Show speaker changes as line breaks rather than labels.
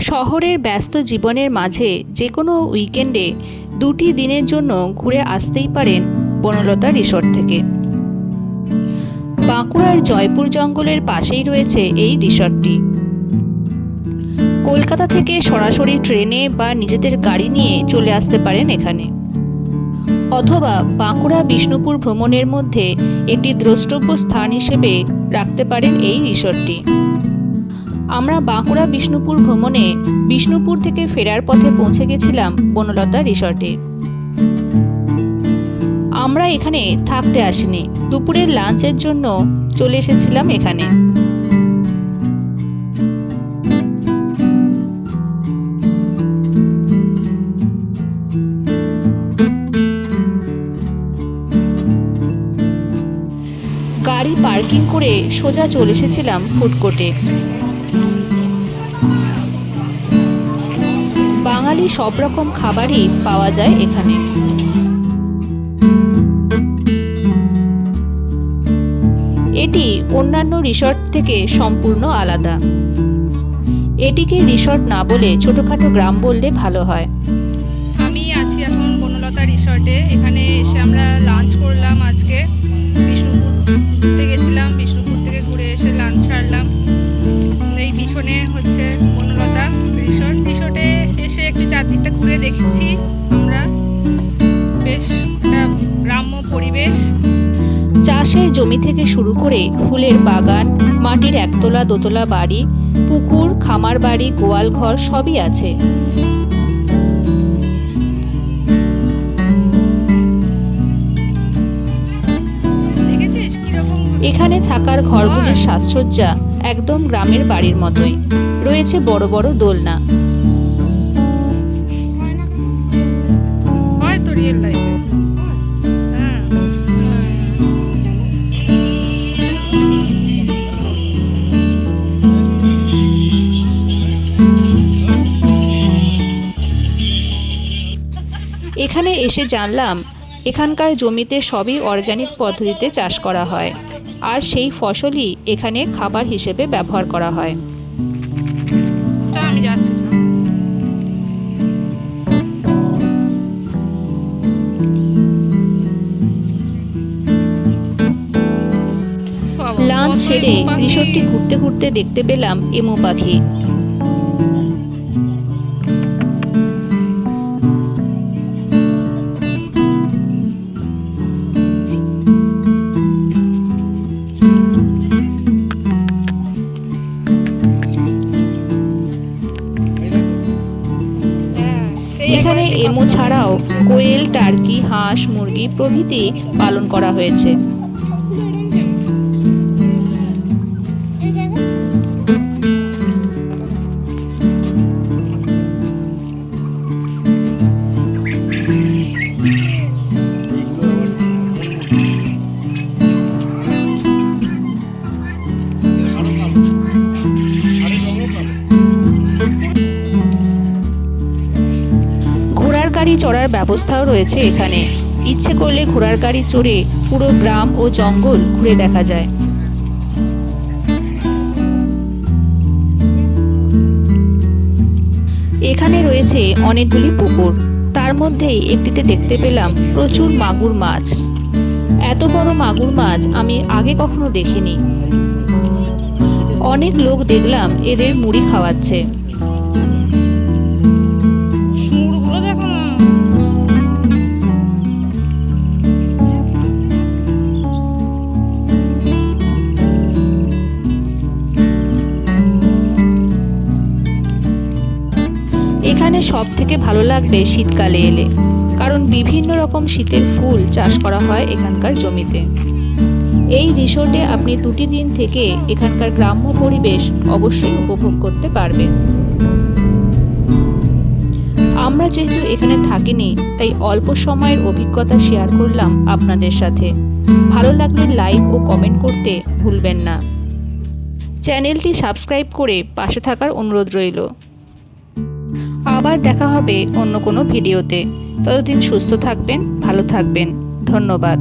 শহরের ব্যস্ত জীবনের মাঝে যে কোনো উইকেন্ডে দুটি দিনের জন্য ঘুরে আসতেই পারেন বনলতা রিসর্ট থেকে। বাঁকুড়ার জয়পুর জঙ্গলের পাশেই রয়েছে এই রিসর্টটি কলকাতা থেকে সরাসরি ট্রেনে বা নিজেদের গাড়ি নিয়ে চলে আসতে পারেন এখানে। অথবা বাঁকুড়া বিষ্ণুপুর ভ্রমণের মধ্যে একটি দ্রষ্টব্য স্থান হিসেবে রাখতে পারেন এই রিসর্টটি আমরা বাঁকুড়া বিষ্ণুপুর ভ্রমণে বিষ্ণুপুর থেকে ফেরার পথে পৌঁছে গেছিলাম বনলতা রিসর্টে। আমরা এখানে থাকতে আসিনি। দুপুরের লাঞ্চের জন্য চলে এসেছিলাম এখানে। গাড়ি পার্কিং করে সোজা চলে এসেছিলাম ফুড কোর্টে বাঙালি সব রকম খাবারই পাওয়া যায় এখানে। এটি অন্যান্য রিসর্ট থেকে সম্পূর্ণ আলাদা। এটিকে রিসর্ট না বলে ছোটখাটো গ্রাম বললে ভালো হয়।
আমি আছি এখন বনলতা রিসর্টে। এখানে এসে আমরা লাঞ্চ করলাম আজকে।
জমি থেকে শুরু করে ফুলের বাগান মাটির একতলা দোতলা বাড়ি পুকুর খামার বাড়ি গোয়াল ঘর সবই আছে। এখানে থাকার ঘরগুলির সাজসজ্জা একদম গ্রামের বাড়ির মতোই। রয়েছে বড় বড় দোলনা। এখানে এসে জানলাম এখানকার জমিতে সবই অর্গানিক পদ্ধতিতে চাষ করা হয়। আর সেই ফসলই এখানে খাবার হিসেবে ব্যবহার করা হয়।
আমি যাচ্ছি।
লাঞ্চ সেরে রিসোর্টটি ঘুরতে ঘুরতে দেখতে পেলাম এমু পাখি। এমু ছাড়াও কোয়েল টার্কি হাঁস মুরগি প্রভৃতি পালন করা হয়েছে। চড়ার ব্যবস্থাও রয়েছে এখানে। ইচ্ছে করলে ঘোড়ার গাড়ি চড়ে পুরো গ্রাম ও জঙ্গল ঘুরে দেখা যায়। এখানে রয়েছে অনেকগুলি পুকুর। তার মধ্যেই একটিতে দেখতে পেলাম প্রচুর মাগুর মাছ। এত বড় মাগুর মাছ আমি আগে কখনো দেখিনি। অনেক লোক দেখলাম এদের মুড়ি খাওয়াচ্ছে। এখানে সব থেকে ভালো লাগবে শীতকালে এলে, কারণ বিভিন্ন রকম শীতের ফুল চাষ করা হয় এখানকার জমিতে। এই রিসোর্টে আপনি দুটি দিন থেকে এখানকার গ্রাম্য পরিবেশ অবশ্যই উপভোগ করতে পারবেন। আমরা যেহেতু এখানে থাকিনি, তাই অল্প সময়ের অভিজ্ঞতা শেয়ার করলাম আপনাদের সাথে। ভালো লাগলে লাইক ও কমেন্ট করতে ভুলবেন না। চ্যানেলটি সাবস্ক্রাইব করে পাশে থাকার অনুরোধ রইল। আবার দেখা হবে অন্য কোনো ভিডিওতে। ততদিন সুস্থ থাকবেন ভালো থাকবেন। ধন্যবাদ।